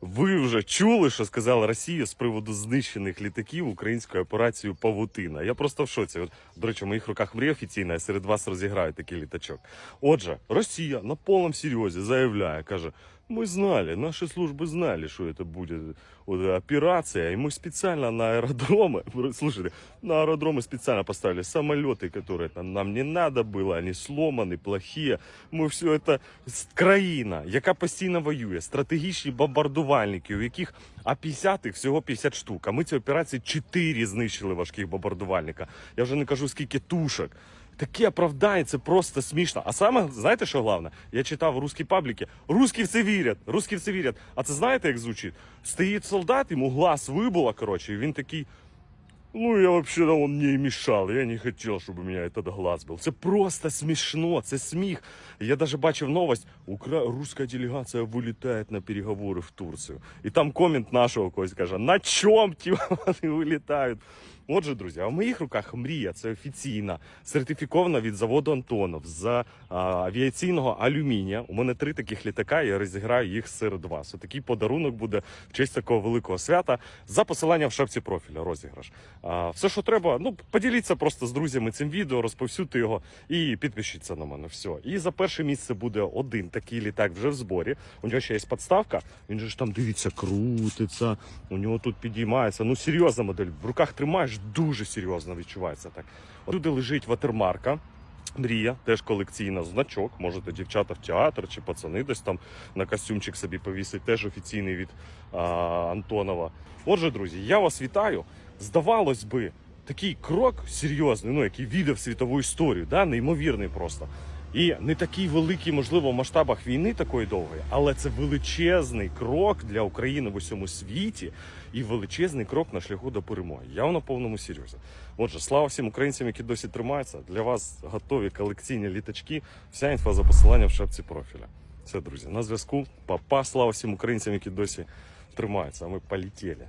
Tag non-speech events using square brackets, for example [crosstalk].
Ви вже чули, що сказала Росія з приводу знищених літаків українською операцією Павутина. Я просто в шоці. До речі, в моїх руках мрія офіційна, я серед вас розіграю такий літачок. Отже, Росія на повному серйозі заявляє, каже: ми знали, наші служби знали, що це буде от, операція, і ми спеціально на аеродроми, [laughs] слушайте, на аеродроми спеціально поставили самоліти, які там нам не надо було, вони сломані, плохі. Ми все це країна, яка постійно воює, стратегічні бомбардувальники, у яких а 50 їх всього 50 штук. А ми ці операції 4 знищили важких бомбардувальника. Я вже не кажу скільки тушок. Такі оправдання, це просто смішно. А саме, знаєте, що головне? Я читав в русській пабліки. Русські в це вірять, русські в це вірять. А це знаєте, як звучить? Стоїть солдат, йому глаз вибуло, коротше, і він такий. Ну, я вообще да, он мне и мешал. Я не хотел, чтобы у меня этот глаз был. Це просто смішно, це сміх. Я даже бачив новость. Укра... Русская делегация вилітає на переговори в Турцію. І там комент нашого когось каже: на чом ті вони вилітають? Отже, друзі, а в моїх руках мрія це офіційна, сертифікована від заводу Антонов з а, авіаційного алюмінія. У мене три таких літака. Я розіграю їх серед вас. Отакий подарунок буде в честь такого великого свята за посиланням в шапці профіля. Розіграш. Все, що треба, ну поділіться просто з друзями цим відео, розповсюдьте його і підпишіться на мене. Все. І за перше місце буде один такий літак вже в зборі. У нього ще є подставка. Він же ж там дивіться, крутиться. У нього тут підіймається. Ну серйозна модель. В руках тримаєш дуже серйозно відчувається так. Туди лежить ватермарка. Мрія, теж колекційна значок. Можете дівчата в театр чи пацани десь там на костюмчик собі повісить, теж офіційний від а, Антонова. Отже, друзі, я вас вітаю. Здавалось би, такий крок серйозний, ну який війде в світову історію, да, неймовірний просто. І не такий великий, можливо, в масштабах війни такої довгої, але це величезний крок для України в усьому світі і величезний крок на шляху до перемоги. Я на повному серйозі. Отже, слава всім українцям, які досі тримаються. Для вас готові колекційні літачки. Вся інфа за посиланням в шапці профіля. Все, друзі, на зв'язку. Папа, слава всім українцям, які досі тримаються. А ми полетіли.